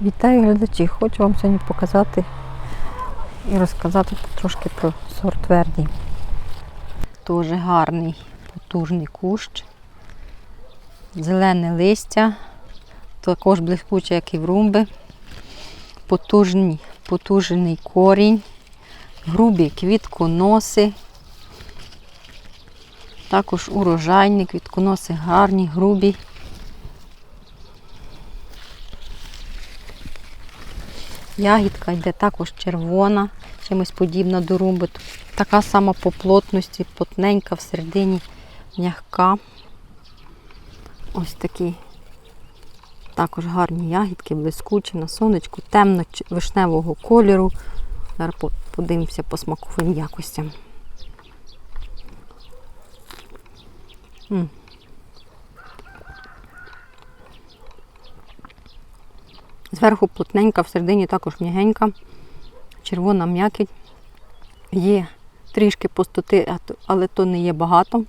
Вітаю глядачі! Хочу вам сьогодні показати і розказати трошки про сорт Верді. Дуже гарний, потужний кущ, зелене листя, також блискуче, як і в румби, потужний, потужний корінь, грубі квітконоси, також урожайні квітконоси гарні, грубі. Ягідка йде також червона, чимось подібна до румби. Така сама по плотності, плотненька, всередині м'ягка. Ось такі також гарні ягідки, блискучі на сонечку, темно-вишневого кольору. Зараз подивимося по смаковим якостям. М. Зверху плотненька, всередині також м'ягенька, червона м'якіть. Є трішки пустоти, але то не є багато.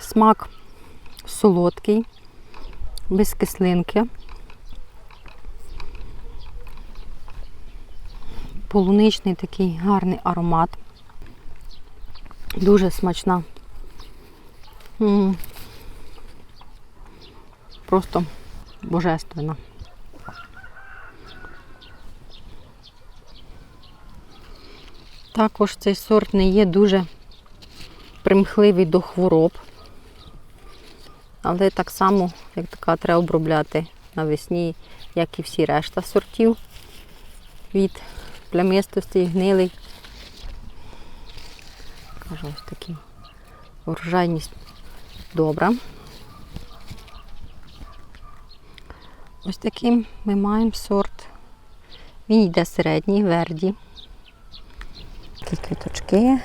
Смак солодкий, без кислинки. Полуничний такий гарний аромат. Дуже смачна. Просто божественна. Також цей сорт не є дуже примхливий до хвороб, але так само, як така, треба обробляти навесні, як і всі решта сортів від плямистості, гнилий. Кажу, ось такі. Урожайність добра. Ось таким ми маємо сорт. Він йде середній, верді. Такі квіточки.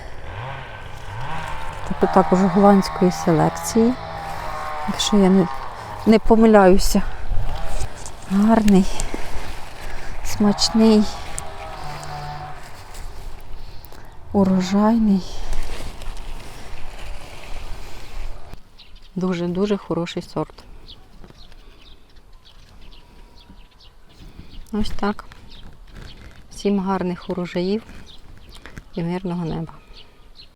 Тобто також голландської селекції. Якщо я не, не помиляюся. Гарний, смачний, урожайний. Дуже-дуже хороший сорт. Ось так. Всім гарних урожаїв і мирного неба.